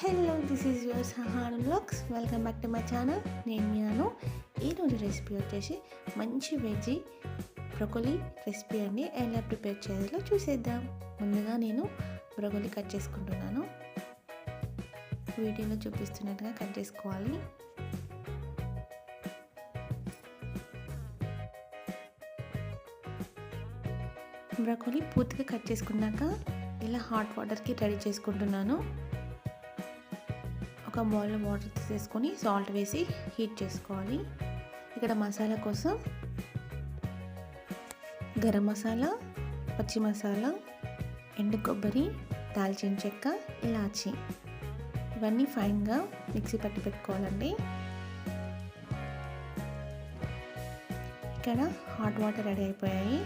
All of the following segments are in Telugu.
Hello this is your Sahan vlogs welcome back to my channel నేను మీనాను ఈరోజు రెసిపీ వచ్చేసి మంచి వెజీ బ్రొకోలీ రెసిపీ అండి. ఎలా ప్రిపేర్ చేయాలో చూసేద్దాం. ముందుగా నేను బ్రొకోలీ కట్ చేసుకుంటున్నాను. వీడియోలో చూపిస్తున్నట్టుగా కట్ చేసుకోవాలి. బ్రొకోలీ పూర్తిగా కట్ చేసుకున్నాక ఇలా హాట్ వాటర్కి రెడీ చేసుకుంటున్నాను. ఒక బౌల్లో వాటర్ తీసేసుకొని సాల్ట్ వేసి హీట్ చేసుకోవాలి. ఇక్కడ మసాలా కోసం గరం మసాలా పచ్చి మసాలా ఎండు కొబ్బరి దాల్చిన చెక్క ఇలాచి. ఇవన్నీ ఫైన్గా మిక్సీ పట్టి పెట్టుకోవాలండి. ఇక్కడ హాట్ వాటర్ రెడీ అయిపోయాయి.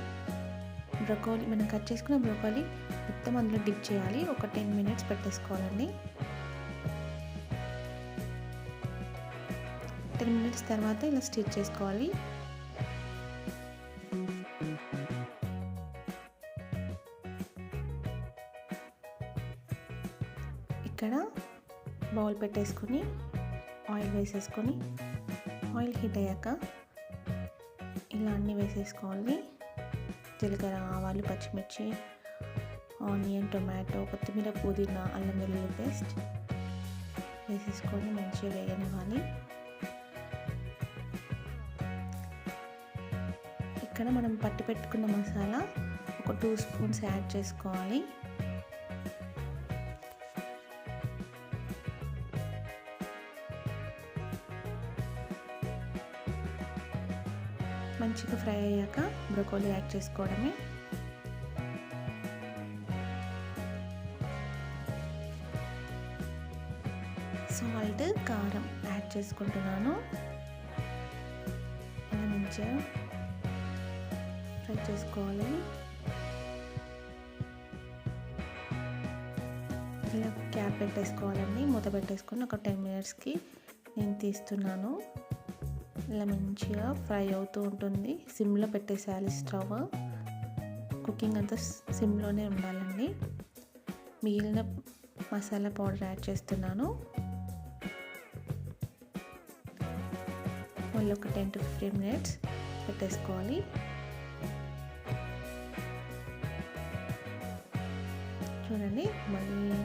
బ్రొకోలీ మనం కట్ చేసుకున్న బ్రొకోలీ మొత్తం అందులో డిప్ చేయాలి. ఒక టెన్ మినిట్స్ పెట్టేసుకోవాలండి. టెన్ మినిట్స్ తర్వాత ఇలా స్టిచ్ చేసుకోవాలి. ఇక్కడ బౌల్ పెట్టేసుకొని ఆయిల్ వేసేసుకొని ఆయిల్ హీట్ అయ్యాక ఇలా అన్నీ వేసేసుకోవాలి. జీలకర్ర ఆవాలు పచ్చిమిర్చి ఆనియన్ టొమాటో కొత్తిమీర పుదీనా అల్లం వెల్లుల్లి పేస్ట్ వేసేసుకొని మంచిగా వేయనివ్వాలి ఇక్కడ మనం పట్టి పెట్టుకున్న మసాలా ఒక టూ స్పూన్స్ యాడ్ చేసుకోవాలి. మంచిగా ఫ్రై అయ్యాక బ్రొకోలీ యాడ్ చేసుకోవడమే. సాల్ట్ కారం యాడ్ చేసుకుంటున్నాను. మంచిగా ఫ్రై చేసుకోవాలి ఇలా క్యాప్ పెట్టేసుకోవాలండి. మూత పెట్టేసుకొని ఒక టెన్ మినిట్స్కి నేను తీస్తున్నాను. ఇలా మంచిగా ఫ్రై అవుతూ ఉంటుంది. సిమ్లో పెట్టేసేయాలి స్టవ్. కుకింగ్ అంతా సిమ్లోనే ఉండాలండి. మిగిలిన మసాలా పౌడర్ యాడ్ చేస్తున్నాను. మళ్ళీ ఒక టెన్ టు ఫిఫ్టీన్ మినిట్స్ పెట్టేసుకోవాలి. చూడండి. మళ్ళీ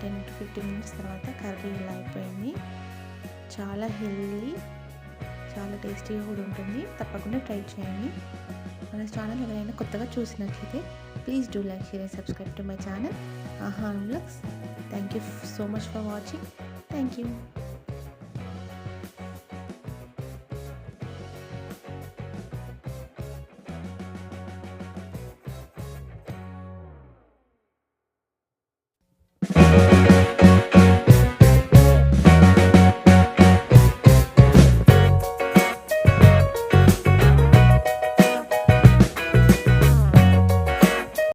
టెన్ టు ఫిఫ్టీన్ మినిట్స్ తర్వాత కర్రీ ఇలా అయిపోయింది. చాలా హెల్దీ చాలా టేస్టీగా కూడా ఉంటుంది. తప్పకుండా ట్రై చేయండి. మన ఛానల్ ఎవరైనా కొత్తగా చూసినట్లయితే please do like share and subscribe to my channel. ఆహా vlogs thank you so much for watching. Thank you.